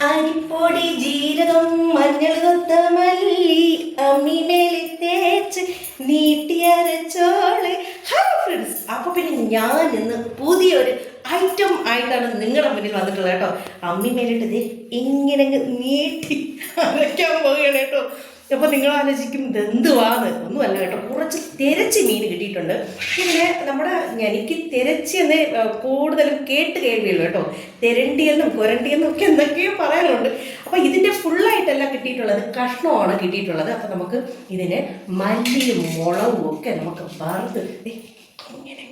അരിപ്പൊടി ജീരകം മഞ്ഞൾ കൊത്ത മല്ലി അമ്മിമേലി തേച്ച് നീട്ടിയരച്ചോൾ ഹലോ ഫ്രണ്ട്സ് അപ്പൊ പിന്നെ ഞാൻ ഇന്ന് പുതിയൊരു ഐറ്റം ആയിട്ടാണ് നിങ്ങളുടെ മുന്നിൽ വന്നിട്ടുള്ളത് കേട്ടോ. അമ്മിമേലിട്ട് ദേ ഇങ്ങനെ നീട്ടി അരയ്ക്കാൻ പോവുകയാണ് കേട്ടോ. അപ്പൊ നിങ്ങൾ ആലോചിക്കും ഇതെന്തുവാന്ന് ഒന്നുമല്ല കേട്ടോ. കുറച്ച് തെരച്ചി മീൻ കിട്ടിയിട്ടുണ്ട്. പിന്നെ നമ്മുടെ എനിക്ക് തിരച്ചി എന്ന് കൂടുതലും കേട്ട് കേൾവിയുള്ളൂ കേട്ടോ. തിരണ്ടിയെന്നും കുരണ്ടിയെന്നും ഒക്കെ എന്തൊക്കെയോ പറയാനുണ്ട് അപ്പൊ ഇതിന്റെ ഫുള്ളായിട്ടല്ല കിട്ടിയിട്ടുള്ളത് കഷ്ണമാണ് കിട്ടിയിട്ടുള്ളത്. അപ്പൊ നമുക്ക് ഇതിന് മല്ലിയും മുളകും ഒക്കെ നമുക്ക് വറുത്ത് ഇങ്ങനെ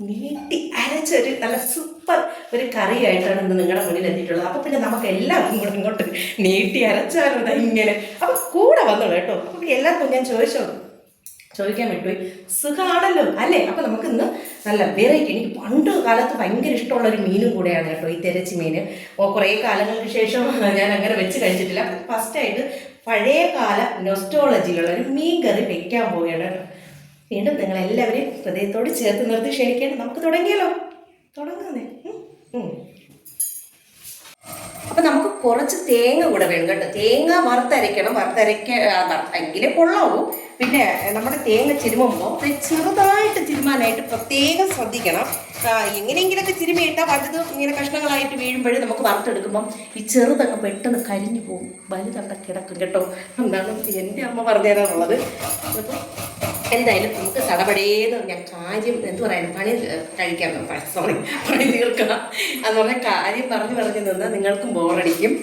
നീട്ടി അരച്ചൊരു നല്ല സൂപ്പർ ഒരു കറിയായിട്ടാണ് ഇന്ന് നിങ്ങളുടെ മുന്നിൽ എത്തിയിട്ടുള്ളത്. അപ്പൊ പിന്നെ നമുക്ക് എല്ലാവർക്കും കൂടെ ഇങ്ങോട്ട് നീട്ടി അരച്ചാലും ഇങ്ങനെ. അപ്പൊ കൂടെ വന്നോളൂ കേട്ടോ. അപ്പൊ പിന്നെ എല്ലാവർക്കും ഞാൻ ചോദിച്ചോളൂ ചോദിക്കാൻ വിട്ടുപോയി സുഖമാണല്ലോ അല്ലേ? അപ്പൊ നമുക്ക് ഇന്ന് നല്ല വെറൈറ്റി എനിക്ക് പണ്ട് കാലത്ത് ഭയങ്കര ഇഷ്ടമുള്ള ഒരു മീനും കൂടെയാണ് കേട്ടോ ഈ തെരച്ചി മീൻ. കുറേ കാലങ്ങൾക്ക് ശേഷം ഞാൻ അങ്ങനെ വെച്ച് കഴിച്ചിട്ടില്ല. ഫസ്റ്റ് ആയിട്ട് പഴയ കാല നൊസ്റ്റോളജിയിലുള്ള ഒരു മീൻ കറി വെക്കാൻ പോവുകയാണ് കേട്ടോ. വീണ്ടും നിങ്ങൾ എല്ലാവരെയും ഹൃദയത്തോട് ചേർത്ത് നിർത്തി ക്ഷണിക്കണം നമുക്ക് തുടങ്ങിയല്ലോ. തുടങ്ങാന്നേ. അപ്പൊ നമുക്ക് കുറച്ച് തേങ്ങ കൂടെ വേണം കേട്ടോ. തേങ്ങ വറുത്തരയ്ക്കണം. വറുത്തരയ്ക്ക എങ്കിലേ കൊള്ളാവൂ. പിന്നെ നമ്മുടെ തേങ്ങ ചിരുമുമ്പോൾ ചെറുതായിട്ട് ചിരുമാനായിട്ട് പ്രത്യേകം ശ്രദ്ധിക്കണം. എങ്ങനെയെങ്കിലൊക്കെ ചിരുമയിട്ടാൽ വലുത് ഇങ്ങനെ കഷ്ണങ്ങളായിട്ട് വീഴുമ്പോഴും നമുക്ക് വറുത്തെടുക്കുമ്പം ഈ ചെറുതങ്ങ് പെട്ടെന്ന് കരിഞ്ഞു പോകും. വലുതണ്ട കിടക്കും കേട്ടോ. എന്താണ് എന്റെ അമ്മ പറഞ്ഞു തരാനുള്ളത് അപ്പോൾ എന്തായാലും നമുക്ക് സടപടേന്ന് ഞാൻ കാര്യം എന്ത് പറയാനും? പണി കഴിക്കാം സോറി പണി തീർക്കണം എന്ന് പറഞ്ഞാൽ കാര്യം പറഞ്ഞു പറഞ്ഞു നിന്ന് നിങ്ങൾക്കും ബോറടിക്കും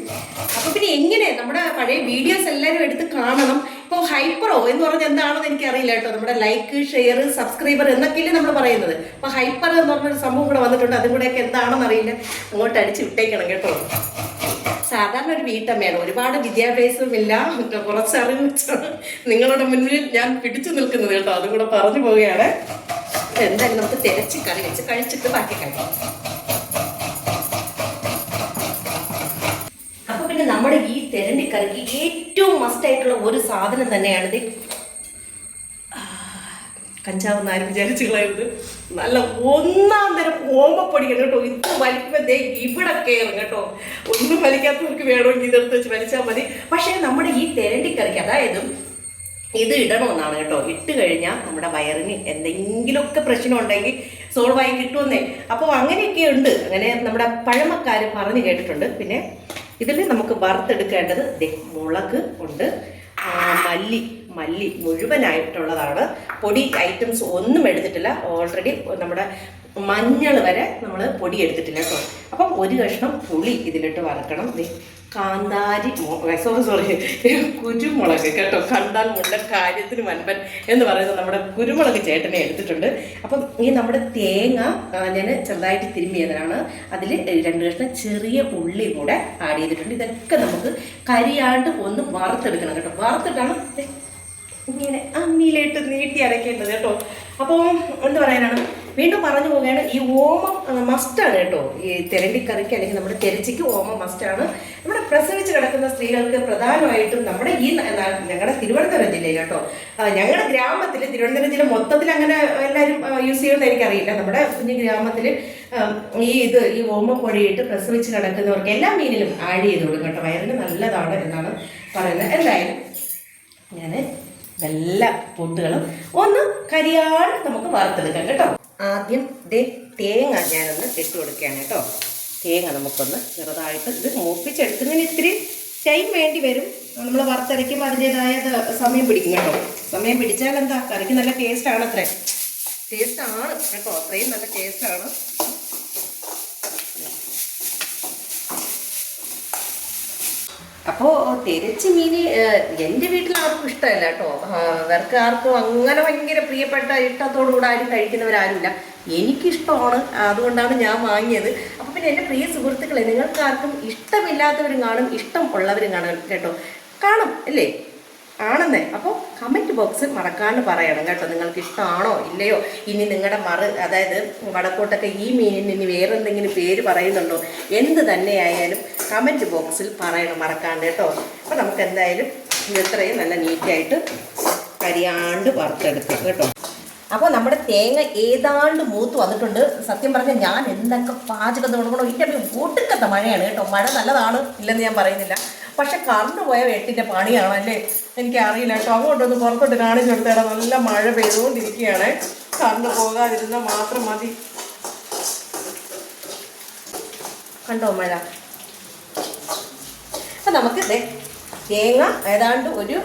അപ്പോൾ പിന്നെ എങ്ങനെ? നമ്മുടെ പഴയ വീഡിയോസ് എല്ലാവരും എടുത്ത് കാണണം. ഇപ്പോൾ ഹൈപ്പറോ എന്ന് പറഞ്ഞാൽ എന്താണെന്ന് എനിക്കറിയില്ല കേട്ടോ. നമ്മുടെ ലൈക്ക് ഷെയർ സബ്സ്ക്രൈബർ എന്നൊക്കെയല്ലേ നമ്മൾ പറയുന്നത്. അപ്പൊ ഹൈപ്പർ എന്ന് പറഞ്ഞൊരു സംഭവം കൂടെ വന്നിട്ടുണ്ട്. അതും കൂടെയൊക്കെ എന്താണെന്ന് അറിയില്ല. അങ്ങോട്ട് അടിച്ച് വിട്ടേക്കണം കേട്ടോ. സാധാരണ ഒരു വീട്ടമ്മയാണ്. ഒരുപാട് വിദ്യാഭ്യാസമില്ല കുറച്ച് അറിവ് നിങ്ങളുടെ മുന്നിൽ ഞാൻ പിടിച്ചു നിൽക്കുന്നത് കേട്ടോ. അതും കൂടെ പറഞ്ഞു പോവുകയാണ്. എന്തായാലും നമുക്ക് തിരച്ച് കറി വെച്ച് കഴിച്ചിട്ട് ബാക്കി കഴിക്കാം അപ്പൊ പിന്നെ നമ്മുടെ ഈ തെരണ്ടി കറിക്ക് ഏറ്റവും മസ്റ്റ് ആയിട്ടുള്ള ഒരു സാധനം തന്നെയാണ് കഞ്ചാവ് നാരും കളയരുത്. നല്ല ഒന്നാം തരം ഓമപ്പൊടിക്കണം കേട്ടോ. ഇത് വലിക്കുമ്പോൾ ദേ ഇവിടെ കയറും കേട്ടോ. ഒന്നും വലിക്കാത്തവർക്ക് വേണമെങ്കിൽ ഇതെടുത്ത് വെച്ച് വലിച്ചാൽ മതി. പക്ഷേ നമ്മുടെ ഈ തെരണ്ടിക്കറിക്ക് അതായത് ഇത് ഇടണമെന്നാണ് കേട്ടോ. ഇട്ട് കഴിഞ്ഞാൽ നമ്മുടെ വയറിന് എന്തെങ്കിലുമൊക്കെ പ്രശ്നം ഉണ്ടെങ്കിൽ സോൾവായി കിട്ടുമെന്നേ. അപ്പോൾ അങ്ങനെയൊക്കെ ഉണ്ട്. അങ്ങനെ നമ്മുടെ പഴമക്കാർ പറഞ്ഞു കേട്ടിട്ടുണ്ട്. പിന്നെ ഇതിൽ നമുക്ക് വറുത്തെടുക്കേണ്ടത് മുളക് ഉണ്ട്. മല്ലി മല്ലി മുഴുവനായിട്ടുള്ളതാണ്. പൊടി ഐറ്റംസ് ഒന്നും എടുത്തിട്ടില്ല. ഓൾറെഡി നമ്മുടെ മഞ്ഞൾ വരെ നമ്മൾ പൊടി എടുത്തിട്ടില്ല കേട്ടോ. അപ്പം ഒരു കഷ്ണം പുളി ഇതിലിട്ട് വറുക്കണം. കാന്താരി സോറി സോറി കുരുമുളക് കേട്ടോ. കണ്ടാൽ മുണ്ട കാര്യത്തിന് വൻപൻ എന്ന് പറയുന്നത് നമ്മുടെ കുരുമുളക് ചേട്ടനെ എടുത്തിട്ടുണ്ട്. അപ്പം ഈ നമ്മുടെ തേങ്ങ ഞാൻ ചെറുതായിട്ട് തിരുമ്മിയതാണ് അതിൽ രണ്ട് കഷ്ണം ചെറിയ ഉള്ളി കൂടെ ആഡ് ചെയ്തിട്ടുണ്ട്. ഇതൊക്കെ നമുക്ക് കരിയാണ്ട് ഒന്ന് വറുത്തെടുക്കണം കേട്ടോ. വറുത്തിട്ടാണ് ഇങ്ങനെ അമ്മിയിലേട്ട് നീട്ടി അരയ്ക്കേണ്ടത് കേട്ടോ. അപ്പോൾ എന്ത് പറയാനാണ്? വീണ്ടും പറഞ്ഞു പോവുകയാണ്. ഈ ഓമം മസ്റ്റാണ് കേട്ടോ. ഈ തെരണ്ടിക്കറിക്ക് അല്ലെങ്കിൽ നമ്മുടെ തെരച്ചിക്ക് ഓമം മസ്റ്റാണ് നമ്മുടെ പ്രസവിച്ച് കിടക്കുന്ന സ്ത്രീകൾക്ക് പ്രധാനമായിട്ടും നമ്മുടെ ഈ ഞങ്ങളുടെ തിരുവനന്തപുരം ജില്ലയിൽ കേട്ടോ. ഞങ്ങളുടെ ഗ്രാമത്തിൽ തിരുവനന്തപുരം ജില്ല മൊത്തത്തിൽ അങ്ങനെ എല്ലാവരും യൂസ് ചെയ്യുമെന്ന് എനിക്കറിയില്ല. നമ്മുടെ കുഞ്ഞു ഗ്രാമത്തിൽ ഈ ഇത് ഈ ഓമപ്പൊടിയിട്ട് പ്രസവിച്ച് കിടക്കുന്നവർക്ക് എല്ലാ മീനിലും ആഡ് ചെയ്ത് കൊടുക്കും കേട്ടോ. വയറിന് നല്ലതാണ് എന്നാണ് പറയുന്നത്. എന്തായാലും ഞാൻ എല്ലാ പൊട്ടുകളും ഒന്ന് കരിയാൾ നമുക്ക് വറുത്തെടുക്കാം കേട്ടോ. ആദ്യം ദേ തേങ്ങ ഞാനൊന്ന് ഇട്ട് കൊടുക്കുകയാണ് കേട്ടോ. തേങ്ങ നമുക്കൊന്ന് ചെറുതായിട്ട് ഇത് മൂപ്പിച്ചെടുക്കുന്നതിന് ഇത്തിരി ടൈം വേണ്ടി വരും. നമ്മൾ വറുത്തരയ്ക്കുമ്പോൾ അതിന്റെതായ സമയം പിടിക്കും കേട്ടോ. സമയം പിടിച്ചാൽ എന്താ? കറിക്ക് നല്ല ടേസ്റ്റാണ് അത്രേ ടേസ്റ്റാണ് കേട്ടോ. അത്രയും നല്ല ടേസ്റ്റാണ് അപ്പോൾ തിരച്ചി മീൻ എന്റെ വീട്ടിൽ ആർക്കും ഇഷ്ടമല്ല കേട്ടോ. അവർക്ക് ആർക്കും അങ്ങനെ ഭയങ്കര പ്രിയപ്പെട്ട ഇഷ്ടത്തോടു കൂടെ ആരും കഴിക്കുന്നവരാരുമില്ല. എനിക്കിഷ്ടമാണ് അതുകൊണ്ടാണ് ഞാൻ വാങ്ങിയത്. അപ്പോൾ പിന്നെ എന്റെ പ്രിയ സുഹൃത്തുക്കളെ നിങ്ങൾക്ക് ആർക്കും ഇഷ്ടമില്ലാത്തവരും കാണും ഇഷ്ടം ഉള്ളവരും കാണും കേട്ടോ. കാണും അല്ലേ? ആണെന്നേ. അപ്പോൾ കമന്റ് ബോക്സ് മറക്കാണ്ട് പറയണം കേട്ടോ. നിങ്ങൾക്ക് ഇഷ്ടമാണോ ഇല്ലയോ? ഇനി നിങ്ങളുടെ മറു അതായത് വടക്കോട്ടൊക്കെ ഈ മീനിന് ഇനി വേറെ എന്തെങ്കിലും പേര് പറയുന്നുണ്ടോ? എന്ത് തന്നെയായാലും കമന്റ് ബോക്സിൽ പറയണം മറക്കാണ്ട് കേട്ടോ. അപ്പോൾ നമുക്ക് എന്തായാലും ഇത് ഇത്രയും നല്ല നീറ്റായിട്ട് കരിയാണ്ട് വറുത്തെടുക്കാം കേട്ടോ. അപ്പോൾ നമ്മുടെ തേങ്ങ ഏതാണ്ട് മൂത്ത് വന്നിട്ടുണ്ട്. സത്യം പറഞ്ഞാൽ ഞാൻ എന്തൊക്കെ പാചകം തുടങ്ങണോ ഇതിന്റെ ഒട്ടുക്കത്ത മഴയാണ് കേട്ടോ. മഴ നല്ലതാണ് ഇല്ലെന്ന് ഞാൻ പറയുന്നില്ല. പക്ഷെ കറണ്ട് പോയ വെട്ടിന്റെ പണിയാണ് അല്ലേ എനിക്ക് അറിയില്ല കേട്ടോ. അങ്ങോട്ടൊന്ന് പുറത്തോട്ട് കാണിച്ചു കൊടുത്തേടാ നല്ല മഴ പെയ്തുകൊണ്ടിരിക്കുകയാണ്. കറണ്ട് പോകാതിരുന്നാൽ മാത്രം മതി. കണ്ടോ മഴ? അപ്പം നമുക്ക് തേങ്ങ ഏതാണ്ട് ഒരു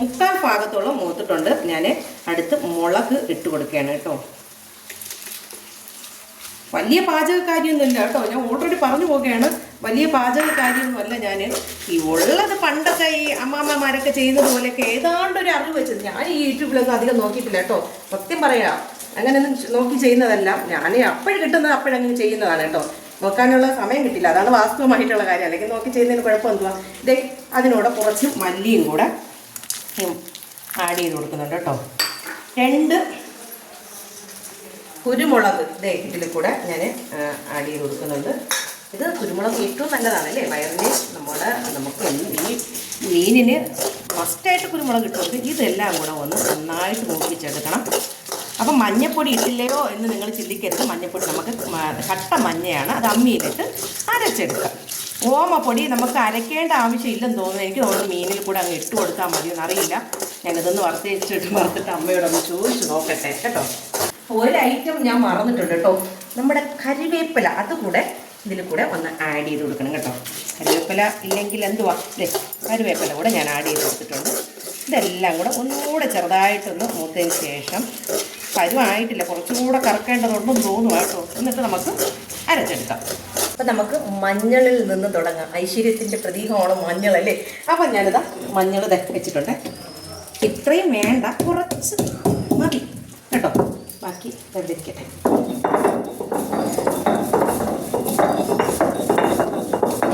മുക്കാൽ ഭാഗത്തോളം മൂത്തിട്ടുണ്ട്. ഞാൻ അടുത്ത് മുളക് ഇട്ട് കൊടുക്കുകയാണ് കേട്ടോ. വലിയ പാചകക്കാരിയൊന്നുമില്ല കേട്ടോ. ഞാൻ ഓൾറെഡി പറഞ്ഞു പോവുകയാണ്. വലിയ പാചകക്കാരിയൊന്നുമല്ല ഞാൻ ഈ ഉള്ളത് പണ്ടൊക്കെ ഈ അമ്മാമ്മമാരൊക്കെ ചെയ്യുന്നത് പോലെയൊക്കെ ഏതാണ്ട് ഒരു അറിവ് വെച്ചത്. ഞാൻ ഈ യൂട്യൂബിലൊന്നും അധികം നോക്കിയിട്ടില്ല കേട്ടോ. സത്യം പറയാം. അങ്ങനെയൊന്നും നോക്കി ചെയ്യുന്നതല്ല. ഞാൻ അപ്പോഴും കിട്ടുന്നത് അപ്പോഴങ്ങനെ ചെയ്യുന്നതാണ് കേട്ടോ. നോക്കാനുള്ള സമയം കിട്ടില്ല. അതാണ് വാസ്തവമായിട്ടുള്ള കാര്യം. അല്ലെങ്കിൽ നോക്കി ചെയ്യുന്നതിന് കുഴപ്പം എന്തുവാ? ഇതേ അതിനോട് കുറച്ച് മല്ലിയും കൂടെ ആഡ് ചെയ്ത് കൊടുക്കുന്നുണ്ട് കേട്ടോ. രണ്ട് കുരുമുളക് ഇതേ ഇതിൽ കൂടെ ഞാൻ ആഡ് ചെയ്ത് കൊടുക്കുന്നുണ്ട്. ഇത് കുരുമുളക് ഏറ്റവും നല്ലതാണ് അല്ലേ വയറിന് നമ്മുടെ നമുക്ക് ഈ മീനിന് ഫസ്റ്റായിട്ട് കുരുമുളക് ഇട്ടുകൊണ്ട് ഇതെല്ലാം കൂടെ ഒന്ന് നന്നായിട്ട് മൂപ്പിച്ചെടുക്കണം. അപ്പം മഞ്ഞപ്പൊടി ഇട്ടില്ലയോ എന്ന് നിങ്ങൾ ചിന്തിക്കരുത്. മഞ്ഞപ്പൊടി നമുക്ക് കട്ട മഞ്ഞയാണ്. അത് അമ്മിയിലിട്ട് അരച്ചെടുക്കാം. ഓമപ്പൊടി നമുക്ക് അരയ്ക്കേണ്ട ആവശ്യമില്ലെന്ന് തോന്നുന്നു. എനിക്ക് തോന്നുന്നു മീനിൽ കൂടെ അങ്ങ് ഇട്ട് കൊടുത്താൽ മതി എന്നറിയില്ല ഞാനിതൊന്ന് വറുത്തേച്ചിട്ട് വറുത്തിട്ട് അമ്മയോടൊന്ന് ചോദിച്ചു നോക്കട്ടെ കേട്ടോ. ഒരു ഐറ്റം ഞാൻ മറന്നിട്ടുണ്ട് കേട്ടോ. നമ്മുടെ കരിവേപ്പില അതുകൂടെ ഇതിൽ കൂടെ ഒന്ന് ആഡ് ചെയ്ത് കൊടുക്കണം കേട്ടോ. കരിവേപ്പില ഇല്ലെങ്കിൽ എന്തുവാ? അല്ലേ കരിവേപ്പില കൂടെ ഞാൻ ആഡ് ചെയ്ത് കൊടുത്തിട്ടുണ്ട്. ഇതെല്ലാം കൂടെ ഒന്നുകൂടെ ചെറുതായിട്ടൊന്ന് മൂത്തതിന് ശേഷം പരുവായിട്ടില്ല കുറച്ചും കൂടെ കറക്കേണ്ടതുണ്ടെന്ന് തോന്നുക കേട്ടോ. എന്നിട്ട് നമുക്ക് അരച്ചെടുക്കാം. അപ്പം നമുക്ക് മഞ്ഞളിൽ നിന്ന് തുടങ്ങാം. ഐശ്വര്യത്തിന്റെ പ്രതീകമാണ് മഞ്ഞളല്ലേ അപ്പം ഞാനിതാ മഞ്ഞൾ വെച്ചിട്ടുണ്ട്. ഇത്രയും വേണ്ട കുറച്ച് മതി. കേട്ടോ. ബാക്കി വെന്തിരിക്കട്ടെ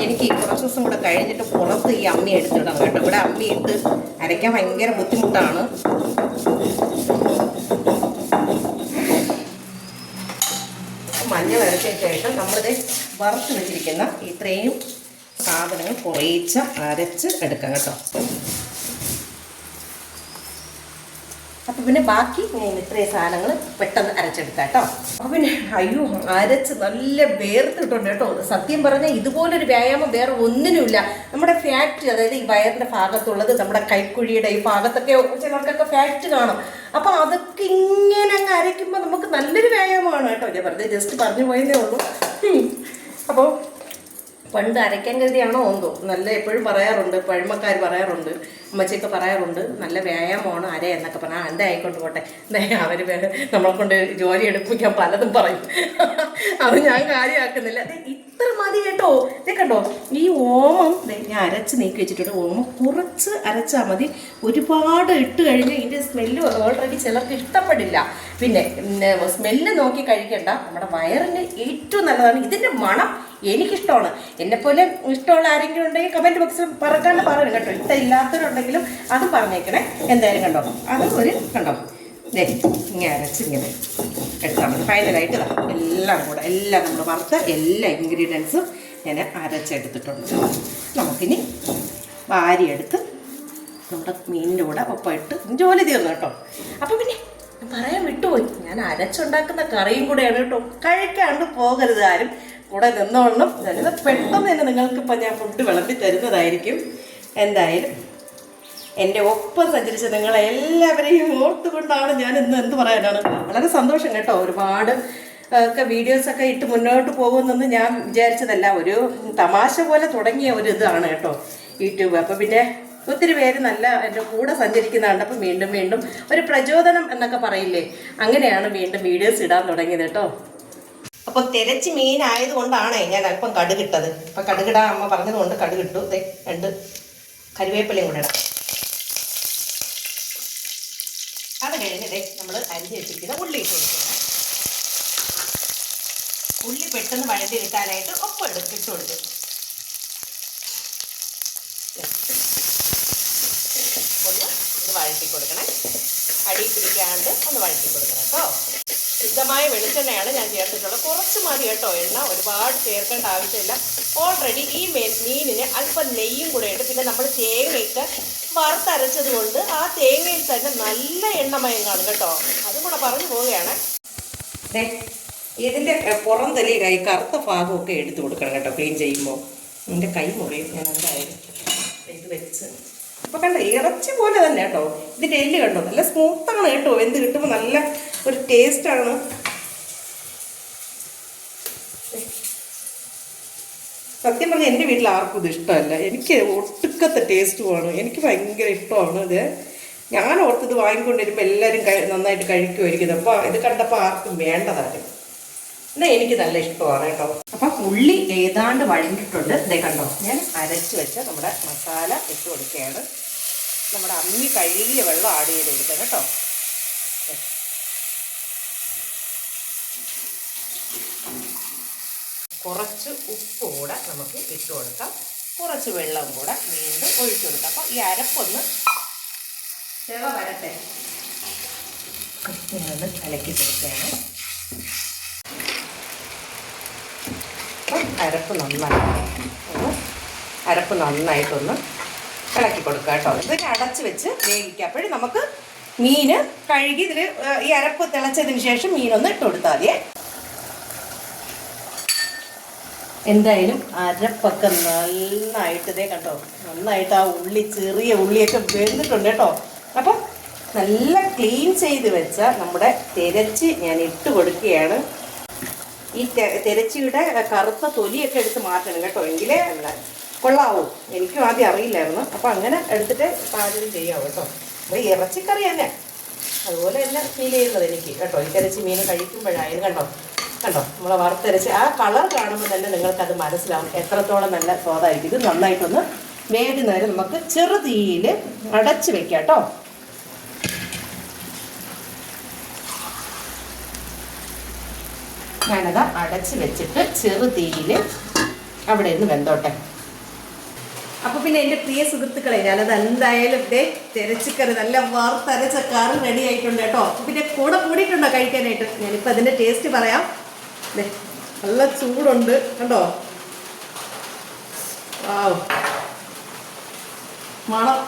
എനിക്ക് കുറച്ച് ദിവസം കൂടെ കഴിഞ്ഞിട്ട് പുറത്ത് ഈ അമ്മി എടുത്തിടണം കേട്ടോ. ഇവിടെ അമ്മി ഇട്ട് അരയ്ക്കാൻ ഭയങ്കര ബുദ്ധിമുട്ടാണ്. മഞ്ഞൾ അരച്ചതിന് ശേഷം നമ്മളിത് വറുത്ത് വെച്ചിരിക്കുന്ന ഇത്രയും സാധനങ്ങൾ കുറേച്ച അരച്ച് എടുക്കാം കേട്ടോ. അപ്പം പിന്നെ ബാക്കി ഞാൻ ഇത്രയും സാധനങ്ങൾ പെട്ടെന്ന് അരച്ചെടുക്കാം കേട്ടോ. അപ്പം പിന്നെ അയ്യോ അരച്ച് നല്ല വേർത്തിട്ടുണ്ട് കേട്ടോ. സത്യം പറഞ്ഞാൽ ഇതുപോലൊരു വ്യായാമം വേറെ ഒന്നിനുമില്ല. നമ്മുടെ ഫാറ്റ് അതായത് ഈ വയറിന്റെ ഭാഗത്തുള്ളത് നമ്മുടെ കൈക്കുഴിയുടെ ഈ ഭാഗത്തൊക്കെ ചിലർക്കൊക്കെ ഫാറ്റ് കാണും. അപ്പോൾ അതൊക്കെ ഇങ്ങനെ അങ്ങ് അരയ്ക്കുമ്പോൾ നമുക്ക് നല്ലൊരു വ്യായാമമാണ് കേട്ടോ. ഞാൻ വെറുതെ ജസ്റ്റ് പറഞ്ഞു പോയതേ ഉള്ളൂ. അപ്പോൾ പണ്ട് അരയ്ക്കാൻ കരുതിയാണോ എന്തോ. നല്ല എപ്പോഴും പറയാറുണ്ട് പഴമക്കാർ പറയാറുണ്ട് അമ്മച്ചിയൊക്കെ പറയാറുണ്ട് നല്ല വ്യായാമമാണ് അര എന്നൊക്കെ പറഞ്ഞാൽ എന്റെ ആയിക്കൊണ്ട് പോട്ടെ. അവർ നമ്മളെ കൊണ്ട് ജോലി എടുപ്പിക്കാൻ പലതും പറയും. അത് ഞാൻ കാര്യമാക്കുന്നില്ല ദേ ഇത്ര മതി കേട്ടോ. ദേ കണ്ടോ ഈ ഓമം ഞാൻ അരച്ച് നീക്കി വെച്ചിട്ടുണ്ട്. ഓമം കുറച്ച് അരച്ചാൽ മതി. ഒരുപാട് ഇട്ട് കഴിഞ്ഞാൽ ഇതിന്റെ സ്മെല്ല് ഓൾറെഡി ചിലർക്ക് ഇഷ്ടപ്പെടില്ല. പിന്നെ സ്മെല്ല് നോക്കി കഴിക്കേണ്ട. നമ്മുടെ വയറിന് ഏറ്റവും നല്ലതാണ് ഇതിന്റെ മണം. എനിക്കിഷ്ടമാണ്. എന്നെപ്പോലെ ഇഷ്ടമുള്ള ആരെങ്കിലും ഉണ്ടെങ്കിൽ കമന്റ് ബോക്സിൽ പറക്കാണ്ട് പറയണം കേട്ടോ. ഇഷ്ടം ഇല്ലാത്തവരുണ്ടെങ്കിലും അത് പറഞ്ഞേക്കണേ. എന്തായാലും കണ്ടോ? അത് ഒരു കണ്ടോ? ദേ ഇങ്ങനെ അരച്ചിങ്ങനെ എടുത്താൽ മതി. ഫൈനലായിട്ട് എല്ലാം കൂടെ എല്ലാം നമ്മൾ വറുത്ത എല്ലാ ഇൻഗ്രീഡിയൻസും ഞാൻ അരച്ചെടുത്തിട്ടുണ്ട്. നമുക്കിനി വാരിയെടുത്ത് നമ്മുടെ മീനിന്റെ കൂടെ ഒപ്പം ഇട്ട് ജോലി തീർന്നു കേട്ടോ. അപ്പം പിന്നെ പറയാൻ വിട്ടുപോയി. ഞാൻ അരച്ചുണ്ടാക്കുന്ന കറിയും കൂടെയാണ് കേട്ടോ. കഴിക്കാണ്ട് പോകരുത് ആരും. കൂടെ നിന്നോളണം. ഞാനിത് പെട്ടെന്ന് തന്നെ നിങ്ങൾക്കിപ്പോൾ ഞാൻ ഫുഡ് വിളമ്പി തരുന്നതായിരിക്കും. എന്തായാലും എന്റെ ഒപ്പം സഞ്ചരിച്ച നിങ്ങളെ എല്ലാവരെയും ഓർത്തുകൊണ്ടാണ് ഞാൻ ഇന്ന് എന്ത് പറയാനാണ്? വളരെ സന്തോഷം കേട്ടോ. ഒരുപാട് ഒക്കെ വീഡിയോസൊക്കെ ഇട്ട് മുന്നോട്ട് പോകുമെന്നൊന്ന് ഞാൻ വിചാരിച്ചതല്ല. ഒരു തമാശ പോലെ തുടങ്ങിയ ഒരു ഇതാണ് കേട്ടോ യൂട്യൂബ്. അപ്പോൾ പിന്നെ ഒത്തിരി പേര് നല്ല എന്റെ കൂടെ സഞ്ചരിക്കുന്നതാണ് അപ്പം വീണ്ടും വീണ്ടും ഒരു പ്രചോദനം എന്നൊക്കെ പറയില്ലേ? അങ്ങനെയാണ് വീണ്ടും വീഡിയോസ് ഇടാൻ തുടങ്ങിയത് കേട്ടോ. തിരച്ച് മീൻ കൊണ്ടാണ് ഞാൻ അല്പം കടുകിട്ടത് അപ്പം കടുകിടാ അമ്മ പറഞ്ഞത് കൊണ്ട് കടുകിട്ടു ദേ രണ്ട് കരുവേപ്പിലയും കൂടെ ഇടാം. അത് കഴിഞ്ഞിട്ട് നമ്മൾ അരിഞ്ഞ് വെച്ചിരിക്കുന്ന ഉള്ളി ഇട്ട് കൊടുക്കണം ഉള്ളി പെട്ടെന്ന് വഴണ്ടി കിട്ടാനായിട്ട് ഒപ്പം എടുത്ത് ഇട്ട് കൊടുക്കും. ഒന്ന് ഇത് വഴറ്റി കൊടുക്കണേ. അടി പിടിക്കാണ്ട് ഒന്ന് വഴറ്റി കൊടുക്കണം കേട്ടോ. ശുദ്ധമായ വെളിച്ചെണ്ണയാണ് ഞാൻ ചേർത്തിട്ടുള്ളത്. കുറച്ച് മതി കേട്ടോ എണ്ണ ഒരുപാട് ചേർക്കേണ്ട ആവശ്യമില്ല. ഓൾറെഡി ഈ മീൻ മീനിന് അല്പം നെയ്യും കൂടെ ഉണ്ട്. പിന്നെ നമ്മൾ തേങ്ങയൊക്കെ വറുത്തരച്ചത് കൊണ്ട് ആ തേങ്ങയിൽ തന്നെ നല്ല എണ്ണമയം കാണും കേട്ടോ. അതും കൂടെ പറഞ്ഞു പോവുകയാണ്. ഇതിന്റെ പുറം തലി കൈ കറുത്ത ഭാഗമൊക്കെ എടുത്തു കൊടുക്കണം കേട്ടോ ക്ലീൻ ചെയ്യുമ്പോൾ. എന്റെ കൈ മുറിയും ഞാൻ എന്തായാലും ഇത് വെച്ച്. അപ്പോൾ കണ്ടോ ഇറച്ചി പോലെ തന്നെ കേട്ടോ. ഇതിന്റെ എല്ല് കണ്ടോ നല്ല സ്മൂത്താണ് കേട്ടോ. എന്ത് കിട്ടുമ്പോൾ നല്ല ഒരു ടേസ്റ്റാണ് സത്യം പറഞ്ഞാൽ എന്റെ വീട്ടിൽ ആർക്കും ഇത് ഇഷ്ടമല്ല. എനിക്ക് ഒട്ടുക്കത്തെ ടേസ്റ്റുമാണ് എനിക്ക് ഭയങ്കര ഇഷ്ടമാണ് ഇത്. ഞാൻ ഓർത്തത് വാങ്ങിക്കൊണ്ടിരുമ്പോൾ എല്ലാവരും നന്നായിട്ട് കഴിക്കുമായിരിക്കും അപ്പോൾ ഇത് കണ്ടപ്പോൾ ആർക്കും വേണ്ടതാണ് എന്നാൽ എനിക്ക് നല്ല ഇഷ്ടമാണ് കേട്ടോ. അപ്പം ഉള്ളി ഏതാണ്ട് വഴങ്ങിയിട്ടുണ്ട് ഇതേ കണ്ടോ ഞാൻ അരച്ച് വെച്ച നമ്മുടെ മസാല ഇട്ട് കൊടുക്കുകയാണ്. നമ്മുടെ അമ്മി കഴുകിയ വെള്ളം ആഡ് ചെയ്ത് കൊടുക്കാം കേട്ടോ. കുറച്ച് ഉപ്പ് കൂടെ നമുക്ക് ഇട്ട് കൊടുക്കാം. കുറച്ച് വെള്ളം കൂടെ വീണ്ടും ഒഴിച്ചു കൊടുക്കാം. അപ്പോൾ ഈ അരപ്പൊന്ന് ചെവ വരട്ടെ. ഞാനൊന്ന് കലക്കി കൊടുക്കുകയാണ്. അപ്പം അരപ്പ് നന്നായി. അരപ്പ് നന്നായിട്ടൊന്ന് ഇളക്കി കൊടുക്കുക കേട്ടോ. ഇതിന് അടച്ച് വെച്ച് വേവിക്കുക. അപ്പോഴും നമുക്ക് മീൻ കഴുകി ഇതിൽ ഈ അരപ്പ് തിളച്ചതിന് ശേഷം മീനൊന്ന് ഇട്ട് കൊടുത്താൽ മതിയേ. എന്തായാലും അരപ്പൊക്കെ നന്നായിട്ട് ഇതേ കണ്ടോ നന്നായിട്ട് ആ ഉള്ളി ചെറിയ ഉള്ളിയൊക്കെ വെന്തിട്ടുണ്ട് കേട്ടോ. അപ്പം നല്ല ക്ലീൻ ചെയ്ത് വെച്ച നമ്മുടെ തിരച്ച് ഞാൻ ഇട്ട് കൊടുക്കുകയാണ്. ഈ തിരച്ചിയുടെ കറുത്ത തൊലിയൊക്കെ എടുത്ത് മാറ്റണം കേട്ടോ എങ്കിലേ കൊള്ളാവൂ. എനിക്കും ആദ്യം അറിയില്ലായിരുന്നു. അപ്പം അങ്ങനെ എടുത്തിട്ട് പാചകം ചെയ്യാവൂ കേട്ടോ. അപ്പോൾ ഇറച്ചിക്കറി തന്നെ. അതുപോലെ തന്നെ ഫീൽ ചെയ്യുന്നത് എനിക്ക് കേട്ടോ. ഈ തിരച്ചി മീൻ കഴിക്കുമ്പോഴായാലും കണ്ടോ കണ്ടോ? നമ്മൾ വറുത്തരച്ച് ആ കളർ കാണുമ്പോൾ തന്നെ നിങ്ങൾക്കത് മനസ്സിലാവും. എത്രത്തോളം നല്ല സ്വാദായിരിക്കും. ഇത് നന്നായിട്ടൊന്ന് വേകുന്നവരെ നമുക്ക് ചെറുതീയിൽ അടച്ചു വെക്കാം കേട്ടോ. ഞാനത് അടച്ച് വെച്ചിട്ട് ചെറു തീയിൽ അവിടെ നിന്ന് വെന്തോട്ടെ. അപ്പൊ പിന്നെ എന്റെ പ്രിയ സുഹൃത്തുക്കളെ ഞാനത് എന്തായാലും ദേ തിരച്ചിക്കറി നല്ല വറുത്തരച്ച കറി റെഡി ആയിട്ടുണ്ട് കേട്ടോ. പിന്നെ കൂടെ കൂടിയിട്ടുണ്ടോ കഴിക്കാനായിട്ട്? ഞാനിപ്പോൾ അതിന്റെ ടേസ്റ്റ് പറയാം. നല്ല ചൂടുണ്ട് കണ്ടോ? വാവ്. മണം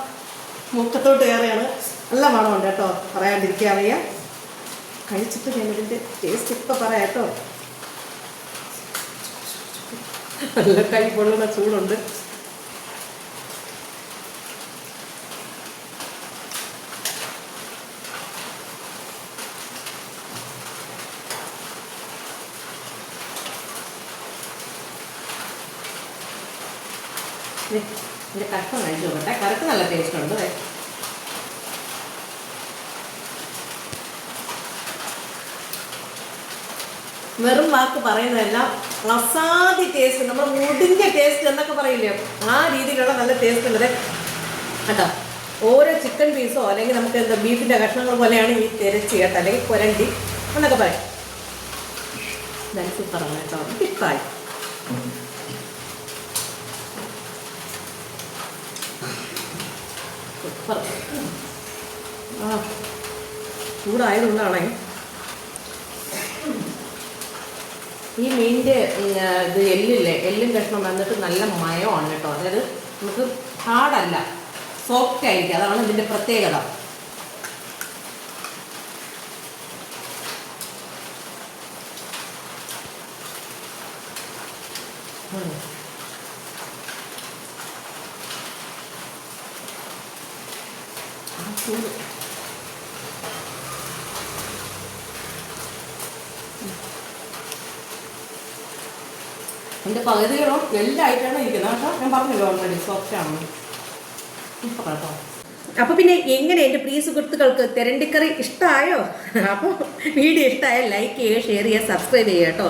മുക്കത്തോട്ട് ഏറെയാണ് നല്ല മണമുണ്ട് കേട്ടോ പറയാണ്ടിരിക്കാൻ വയ്യ കഴിച്ചിട്ട് ഞാൻ ഇതിന്റെ ടേസ്റ്റ് ഇപ്പം പറയാം കേട്ടോ. നല്ല കൈ പൊള്ളുന്ന ചൂടുണ്ട്. ഇതിന്റെ കഷ്ണം കഴിച്ചു നോക്കട്ടെ. കറുപ്പ് നല്ല ടേസ്റ്റ് ഉണ്ട്. വെറും വാക്ക് പറയുന്നതല്ല അസാധ്യ ടേസ്റ്റ് നമ്മൾ മുടിഞ്ഞ ടേസ്റ്റ് എന്നൊക്കെ പറയില്ലേ? ആ രീതിയിലുള്ള നല്ല ടേസ്റ്റ് ഉണ്ട്. കേട്ടോ ഓരോ ചിക്കൻ പീസോ അല്ലെങ്കിൽ നമുക്ക് എന്താ ബീഫിന്റെ കഷ്ണങ്ങൾ പോലെയാണ് ഈ തിരച്ചി കേട്ടോ അല്ലെങ്കിൽ കുരണ്ടി എന്നൊക്കെ പറയാം. സൂപ്പറാണ് കേട്ടോ. ഇഷ്ടമായി സൂപ്പർ ആ ചൂടായതുകൊണ്ടാണേ. ഈ മീനിന്റെ ഇത് എല്ലില്ലേ എല്ലും കഷ്ണം വന്നിട്ട് നല്ല മയമാണ് കേട്ടോ. അതായത് നമുക്ക് ഹാർഡല്ല സോഫ്റ്റ് ആയിരിക്കും. അതാണ് ഇതിന്റെ പ്രത്യേകത. ഉം. ആ ചൂട് എന്റെ പകുതികളും വെല്ലായിട്ടാണ് ഇരിക്കുന്നത്. കേട്ടോ ഞാൻ പറഞ്ഞല്ലോ ഓൾറെഡി സോഫ്റ്റാണ് ആണ്. ഇപ്പൊ കേട്ടോ. അപ്പോൾ പിന്നെ എങ്ങനെ എന്റെ പ്രിയ സുഹൃത്തുക്കൾക്ക് തെരണ്ടിക്കറി ഇഷ്ടമായോ അപ്പോൾ വീഡിയോ ഇഷ്ടമായ ലൈക്ക് ചെയ്യുക ഷെയർ ചെയ്യുക സബ്സ്ക്രൈബ് ചെയ്യുക കേട്ടോ.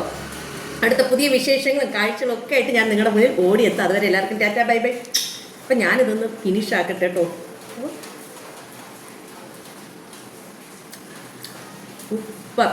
അടുത്ത പുതിയ വിശേഷങ്ങളും കാഴ്ചകളും ഒക്കെ ആയിട്ട് ഞാൻ നിങ്ങളുടെ മുന്നിൽ ഓടിയെത്താം. അതുവരെ എല്ലാവർക്കും ടാറ്റാ ബൈ ബൈ. അപ്പം ഞാനിതൊന്ന് ഫിനിഷ് ആക്കട്ടെ കേട്ടോ. സൂപ്പർ